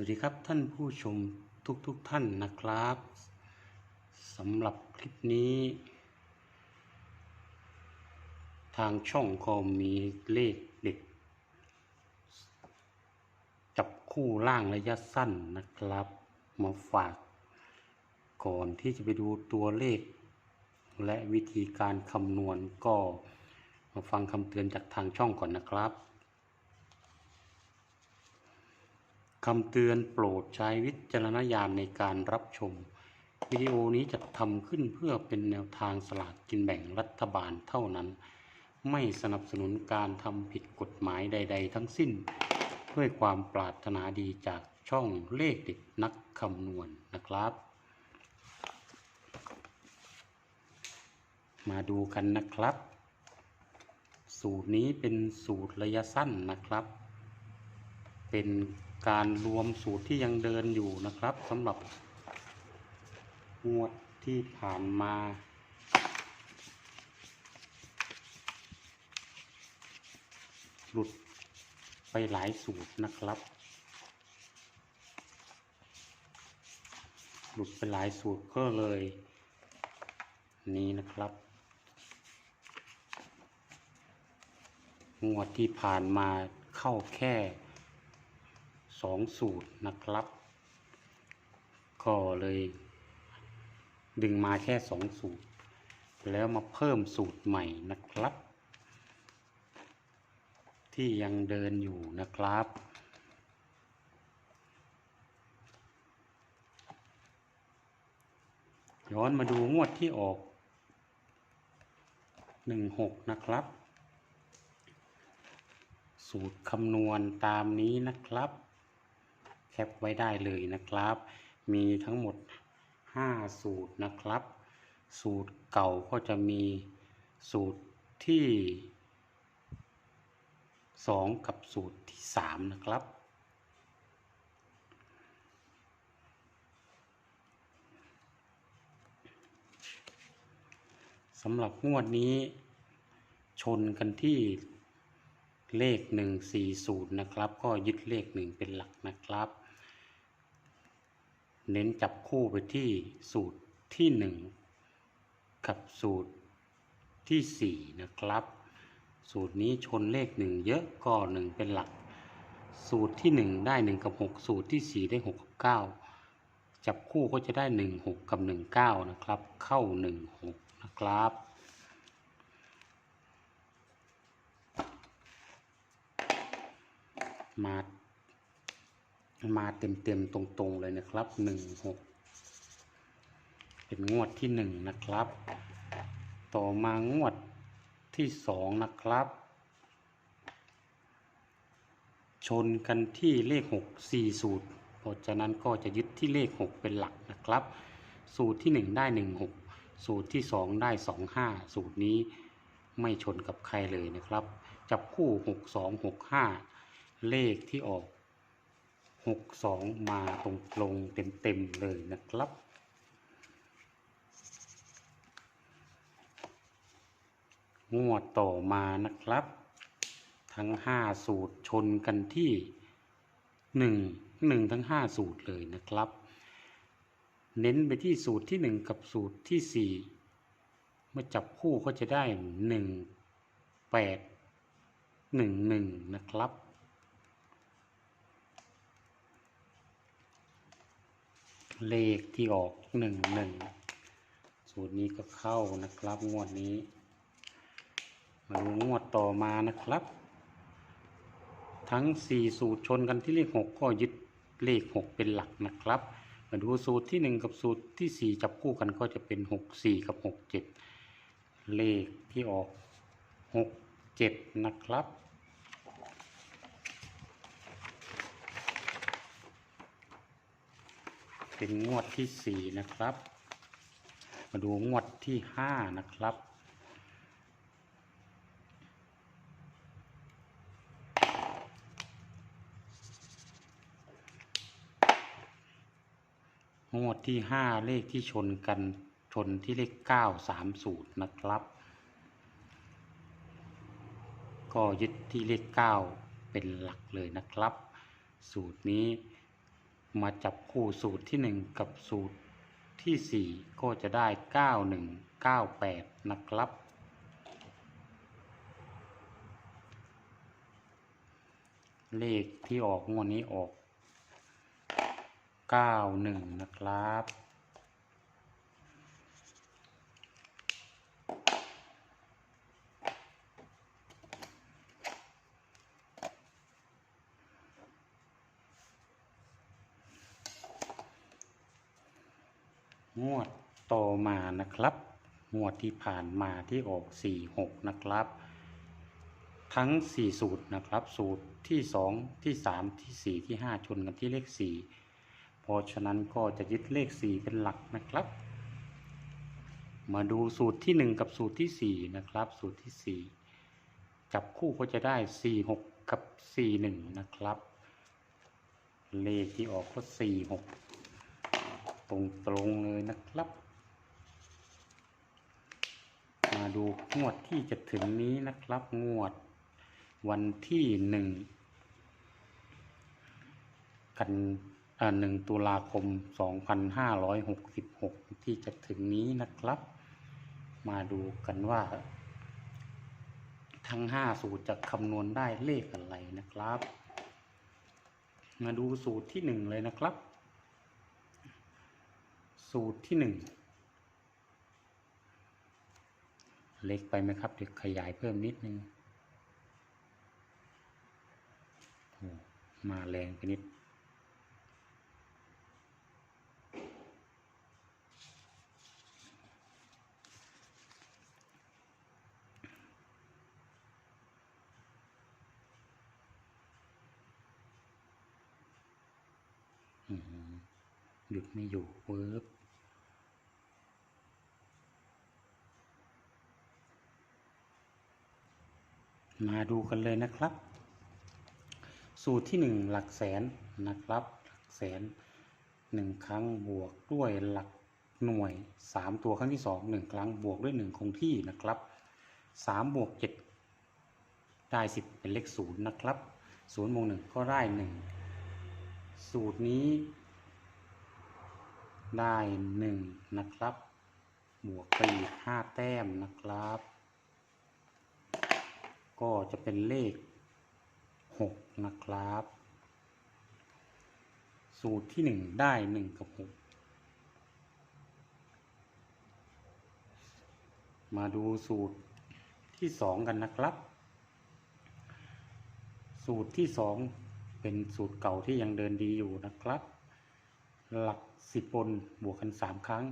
วัสดีครับท่านผู้ชมทุกๆทท่านนะครับสำหรับคลิปนี้ ทางช่องก็มีเลขเด็ด จับคู่ล่างระยะสั้นนะครับ มาฝาก ก่อนที่จะไปดูตัวเลข และวิธีการคำนวณก็มาฟังคำเตือนจากทางช่องก่อนนะครับ คำเตือนโปรดใช้วิจารณญาณในการรับชม วิดีโอนี้จะทำขึ้นเพื่อเป็นแนวทางสลากกินแบ่งรัฐบาลเท่านั้น ไม่สนับสนุนการทำผิดกฎหมายใด ๆ ทั้งสิ้น ด้วยความปรารถนาดีจากช่องเลขเด็ดนักคำนวณนะครับ มาดูกันนะครับ สูตรนี้เป็นสูตรระยะสั้นนะครับ เป็น การรวมสูตรที่ยังเดินอยู่นะครับสำหรับงวดที่ผ่านมา หลุดไปหลายสูตรนะครับ หลุดไปหลายสูตรก็เลย นี้นะครับ งวดที่ผ่านมาเข้าแค่ สองสูตรนะครับ ก็เลย ดึงมาแค่สองสูตร แล้วมาเพิ่มสูตรใหม่นะครับ ที่ยังเดินอยู่นะครับย้อนมาดูงวดที่ออกหนึ่งหกนะครับ สูตรคำนวณตามนี้นะครับ แคปไว้ได้เลยนะครับ มีทั้งหมด 5 สูตรนะครับ สูตรเก่าก็จะมีสูตรที่ 2 กับสูตรที่ 3 นะครับ สำหรับงวดนี้ชนกันที่เลข 140 นะครับ ก็ยึดเลข 1 เป็นหลักนะครับ เน้นจับคู่ไปที่สูตรที่ 1 กับสูตรที่ 4 นะครับ สูตรนี้ชนเลข 1 เยอะก็ 1 เป็นหลัก สูตรที่ 1 ได้ 1 กับ 6 สูตรที่ 4 ได้ 6 กับ 9 จับคู่ก็จะได้ 1 6 กับ 1 9 นะครับ เข้า 1 6 นะครับมา มาเต็มเต็มๆตรงๆเลยนะครับหนึ่งหกเป็นงวดที่หนึ่งนะครับ ต่อมางวดที่สองนะครับ ชนกันที่เลขหกสี่สูตร เพราะฉะนั้นก็จะยึดที่เลขหกเป็นหลักนะครับ สูตรที่หนึ่งได้หนึ่งหกสูตรที่สองได้สองห้าสูตรนี้ไม่ชนกับใครเลยนะครับ จับคู่หกสองหกห้าเลขที่ออก หกสองมาตรงตรงเต็มเต็มๆเลยนะครับ งวดต่อมานะครับ ทั้งห้าสูตรชนกันที่หนึ่งหนึ่งทั้งห้าสูตรเลยนะครับ เน้นไปที่สูตรที่หนึ่งกับสูตรที่สี่เมื่อจับคู่ก็จะได้หนึ่งแปดหนึ่งหนึ่งนะครับ เลขที่ออกหนึ่งหนึ่งสูตรนี้ก็เข้านะครับงวดนี้ มาดูงวดต่อมานะครับ ทั้ง4สูตรชนกันที่เลข6ก็ยึดเลข6เป็นหลักนะครับ มาดูสูตรที่1กับสูตรที่4จับคู่กันก็จะเป็น6 4กับ6 7เจ็ดเลขที่ออก6 7นะครับ เป็นงวดที่4นะครับ มาดูงวดที่5นะครับงวดที่5เลขที่ชนกันชนที่เลข9 3สูตรนะครับ ก็ยึดที่เลข9เป็นหลักเลยนะครับ สูตรนี้ มาจับคู่สูตรที่หนึ่งกับสูตรที่สี่ก็จะได้เก้าหนึ่งเก้าแปดนะครับ เลขที่ออกงวดนี้ออกเก้าหนึ่งนะครับ งวดต่อมานะครับ งวดที่ผ่านมาที่ออก 46 นะครับ ทั้ง 4 สูตรนะครับ สูตรที่ 2 ที่ 3 ที่ 4 ที่ 5 ชนกันที่เลข 4 เพราะฉะนั้นก็จะยึดเลข 4 เป็นหลักนะครับ มาดูสูตรที่ 1 กับสูตรที่ 4 นะครับ สูตรที่ 4 จับคู่ก็จะได้ 46 กับ 41 นะครับ เลขที่ออกก็ 46 ตรงตรงๆเลยนะครับ มาดูงวดที่จะถึงนี้นะครับ งวดวันที่หนึ่งกันหนึ่งตุลาคม 2566 ที่จะถึงนี้นะครับ มาดูกันว่า ทั้ง 5 สูตรจะคำนวณได้เลขอะไรนะครับ มาดูสูตรที่ 1 เลยนะครับ สูตรที่หนึ่งเล็กไปไหมครับเดี๋ยวขยายเพิ่มนิดนึงมาแรงไปนิด หยุดไม่อยู่เวิร์บมาดูกันเลยนะครับ สูตรที่หนึ่งหลักแสนนะครับ หลักแสนหนึ่งครั้งบวกด้วยหลักหน่วยสามตัวครั้งที่สองหนึ่งครั้งบวกด้วยหนึ่งคงที่นะครับสามบวกเจ็ดได้สิบเป็นเลขศูนย์นะครับศูนย์บวกหนึ่งก็ได้หนึ่งสูตรนี้ ได้หนึ่งนะครับ บวกไปอีกห้าแต้มนะครับ ก็จะเป็นเลขหกนะครับ สูตรที่หนึ่งได้หนึ่งกับหกมาดูสูตรที่สองกันนะครับ สูตรที่สองเป็นสูตรเก่าที่ยังเดินดีอยู่นะครับ หลัก สิบบนบวกกันสามครั้ง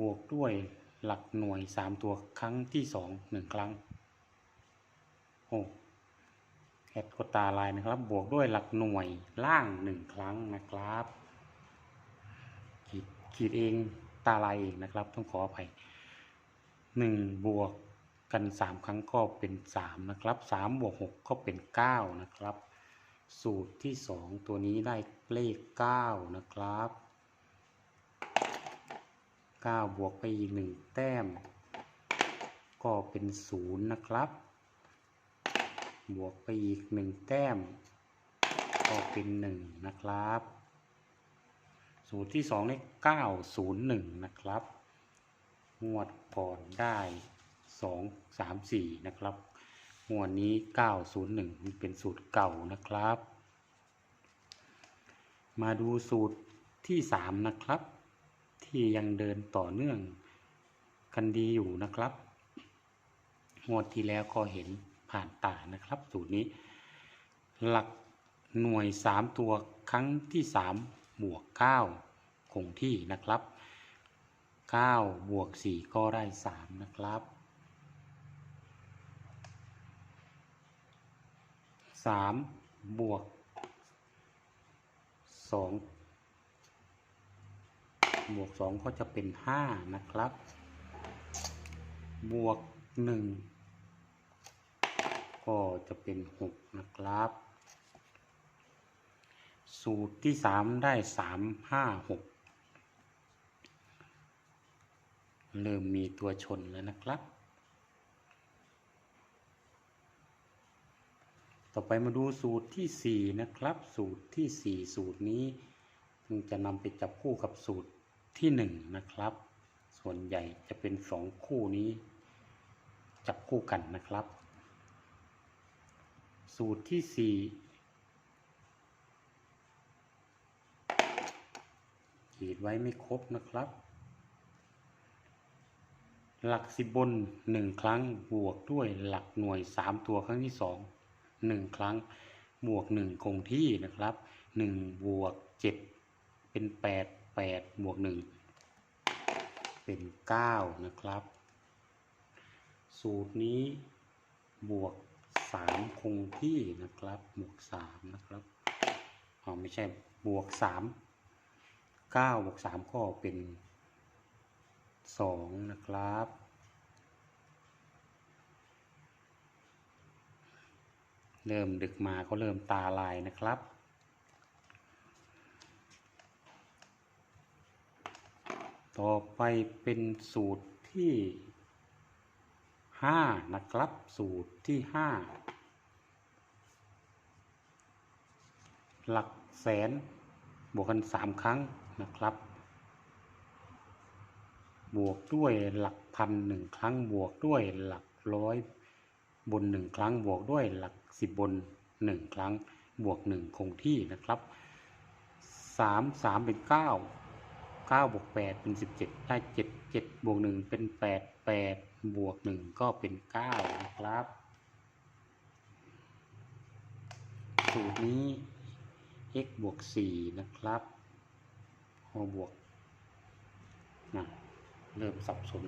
บวกด้วยหลักหน่วยสามตัวครั้งที่สองหนึ่งครั้งโอ้แอดกดตาลายนะครับ บวกด้วยหลักหน่วยล่างหนึ่งครั้งนะครับขีดขีดเองตาลายเองนะครับ ต้องขออภัยหนึ่งบวกกันสามครั้งก็เป็นสามนะครับสามบวกหกก็เป็นเก้านะครับ สูตรที่สองตัวนี้ได้เลขเก้านะครับเก้าบวกไปอีกหนึ่งแต้ม ก็เป็นศูนย์นะครับ บวกไปอีกหนึ่งแต้ม ก็เป็นหนึ่งนะครับ สูตรที่สองเลขเก้าศูนย์หนึ่งนะครับ งวดก่อนได้สองสามสี่นะครับ งวดนี้เก้าศูนย์หนึ่งเป็นสูตรเก่านะครับ มาดูสูตรที่สามนะครับ ที่ยังเดินต่อเนื่องกันดีอยู่นะครับงวดที่แล้วก็เห็นผ่านตานะครับ สูตรนี้ หลักหน่วยสามตัวครั้งที่สามบวกเก้าคงที่นะครับเก้าบวกสี่ก็ได้สามนะครับ สามบวกสองบวกสองก็จะเป็นห้านะครับ บวกหนึ่งก็จะเป็นหกนะครับ สูตรที่สามได้สามห้าหกเริ่มมีตัวชนแล้วนะครับ ต่อไปมาดูสูตรที่สี่นะครับ สูตรที่สี่สูตรนี้ซึ่งจะนำไปจับคู่กับสูตรที่หนึ่งนะครับ ส่วนใหญ่จะเป็นสองคู่นี้ จับคู่กันนะครับ สูตรที่สี่ขีดไว้ไม่ครบนะครับ หลักสิบบนหนึ่งครั้งบวกด้วยหลักหน่วยสามตัวครั้งที่ส องหนึ่งครั้ง บวกหนึ่งคงที่นะครับหนึ่งบวกเจ็ดเป็นแปดแปดบวกหนึ่งเป็นเก้านะครับ สูตรนี้บวกสามคงที่นะครับ บวกสามนะครับอ๋อไม่ใช่บวกสามเก้าบวกสามก็เป็นสองนะครับ เริ่มดึกมาก็เริ่มตาลายนะครับ ต่อไปเป็นสูตรที่ห้านะครับ สูตรที่ห้าหลักแสนบวกกันสามครั้งนะครับ บวกด้วยหลักพันหนึ่งครั้งบวกด้วยหลักร้อยบนหนึ่งครั้งบวกด้วยหลัก สิบบนหนึ่งครั้งบวกหนึ่งคงที่นะครับสามสามเป็นเก้าเก้าบวกแปดเป็นสิบเจ็ดได้เจ็ดเจ็ดบวกหนึ่งเป็นแปดแปดบวกหนึ่งก็เป็นเก้านะครับ สูตรนี้ x บวกสี่นะครับพอบวกนะเริ่มสับสน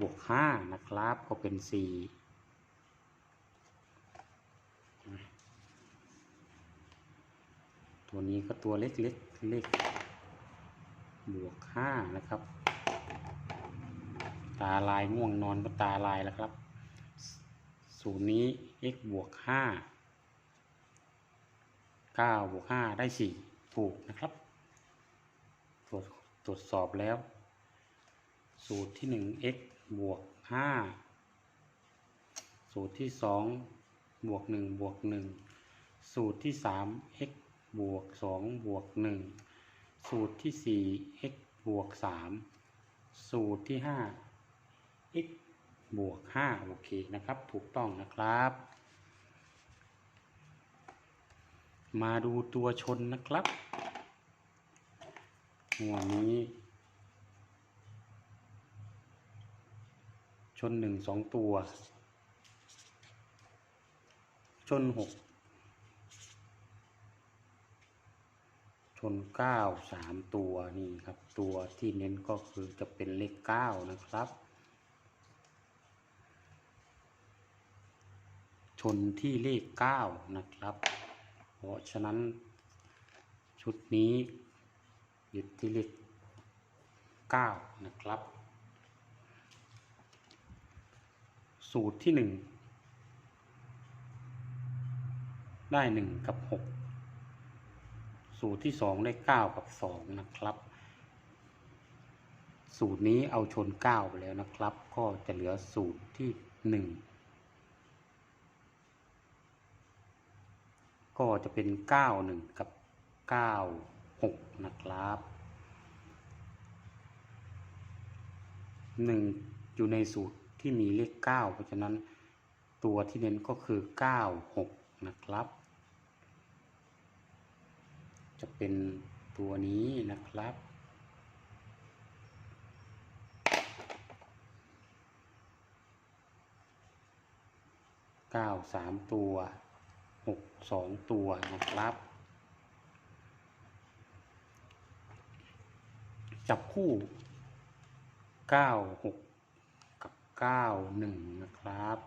บวกห้านะครับ ก็เป็นสี่ ตัวนี้ก็ตัวเล็กๆเลขบวกห้านะครับ ตาลายง่วงนอนก็ตาลายแล้วครับ สูตรนี้ x บวกห้าเก้าบวกห้าได้สี่ถูกนะครับ ตรวจตรวจสอบแล้ว สูตรที่หนึ่ง x บวกห้าสูตรที่สองบวกหนึ่งบวกหนึ่งสูตรที่สาม x บวก2บวก1สูตรที่ 4x บวก3สูตรที่ 5x บวก5โอเคนะครับ ถูกต้องนะครับ มาดูตัวชนนะครับหัวนี้ ชน 1 2 ตัว ชน 6 ชนเก้าสามตัวนี่ครับ ตัวที่เน้นก็คือจะเป็นเลขเก้านะครับ ชนที่เลขเก้านะครับ เพราะฉะนั้นชุดนี้ยึดที่เลขเก้านะครับ สูตรที่หนึ่งได้หนึ่งกับหก สูตรที่สองได้เก้ากับสองนะครับ สูตรนี้เอาชนเก้าไปแล้วนะครับ ก็จะเหลือสูตรที่หนึ่งก็จะเป็น9 1กับ9 6นะครับ1อยู่ในสูตรที่มีเลข9เพราะฉะนั้นตัวที่เน้นก็คือ9 6นะครับ จะเป็นตัวนี้นะครับ9 3ตัวหกสองตัวนะครับ จับคู่เก้าหกกับเก้าหนึ่งนะครับ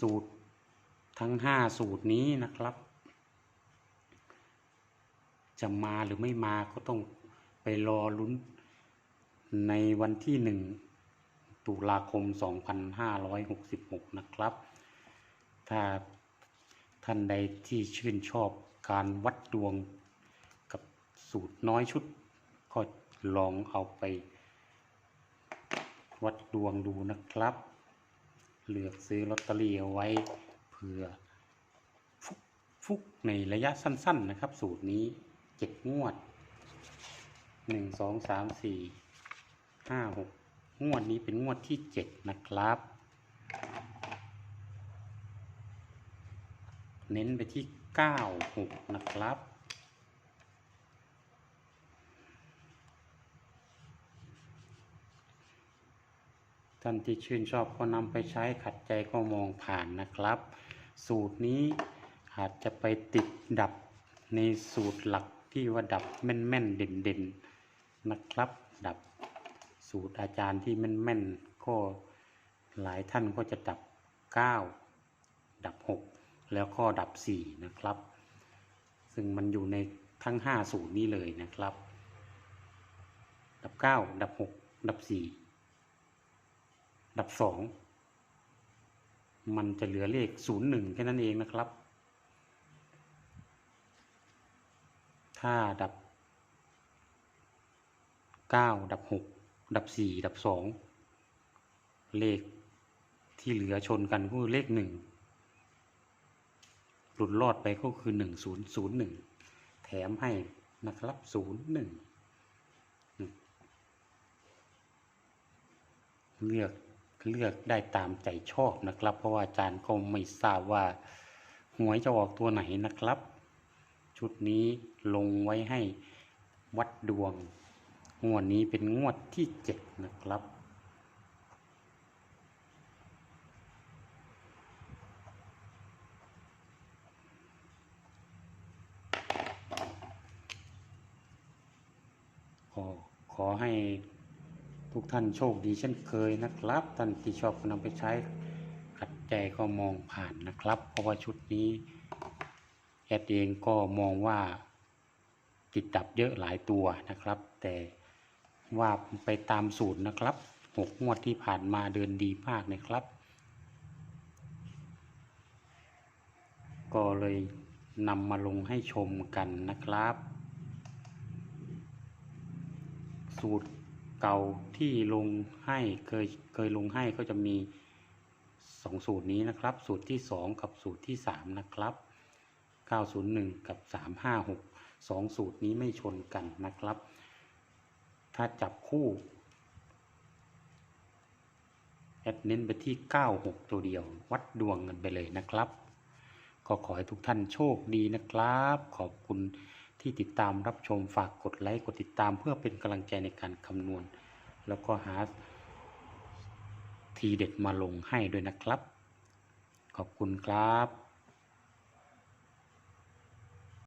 สูตรทั้งห้าสูตรนี้นะครับ จะมาหรือไม่มาก็ต้องไปรอลุ้นในวันที่หนึ่งตุลาคม 2566 นะครับ ถ้าท่านใดที่ชื่นชอบการวัดดวงกับสูตรน้อยชุด ก็ลองเอาไปวัดดวงดูนะครับ เลือกซื้อลอตเตอรี่เอาไว้เผื่อฟุกฟุกในระยะสั้น ๆ นะครับ สูตรนี้เจ็ดงวดหนึ่งสองสามสี่ห้าหกงวดนี้เป็นงวดที่เจ็ดนะครับ เน้นไปที่เก้าหกนะครับ ท่านที่ชื่นชอบก็นำไปใช้ขัดใจก็มองผ่านนะครับ สูตรนี้อาจจะไปติดดับในสูตรหลักที่ว่าดับแม่นๆเด่นๆนะครับ ดับสูตรอาจารย์ที่แม่นๆก็หลายท่านก็จะดับ 9 ดับ 6 แล้วก็ดับ 4 นะครับ ซึ่งมันอยู่ในทั้ง 5 สูตรนี้เลยนะครับ ดับ 9 ดับ 6 ดับ 4 ดับสองมันจะเหลือเลขศูนย์หนึ่งแค่นั้นเองนะครับ ถ้าดับเก้าดับหกดับสี่ดับสองเลขที่เหลือชนกันก็คือเลขหนึ่งหลุดรอดไปก็คือหนึ่งศูนย์ศูนย์หนึ่งแถมให้นะครับศูนย์หนึ่งเลือก เลือกได้ตามใจชอบนะครับ เพราะว่าอาจารย์ก็ไม่ทราบว่าหวยจะออกตัวไหนนะครับ ชุดนี้ลงไว้ให้วัดดวง งวดนี้เป็นงวดที่เจ็ดนะครับขอขอให้ ทุกท่านโชคดีเช่นเคยนะครับ ท่านที่ชอบนำไปใช้ขัดใจก็มองผ่านนะครับ เพราะว่าชุดนี้แอดเองก็มองว่าติดดับเยอะหลายตัวนะครับ แต่ว่าไปตามสูตรนะครับหกงวดที่ผ่านมาเดินดีมากนะครับ ก็เลยนำมาลงให้ชมกันนะครับ สูตร เก่าที่ลงให้เคยเคยลงให้ก็จะมีสองสูตรนี้นะครับ สูตรที่สองกับสูตรที่สามนะครับ 901 กับ 356สองสูตรนี้ไม่ชนกันนะครับ ถ้าจับคู่แอดเน้นไปที่ 96 ตัวเดียว วัดดวงกันไปเลยนะครับ ก็ขอให้ทุกท่านโชคดีนะครับ ขอบคุณ ที่ติดตามรับชมฝากกดไลค์กดติดตามเพื่อเป็นกำลังใจในการคำนวณ แล้วก็หาทีเด็ดมาลงให้ด้วยนะครับ ขอบคุณครับ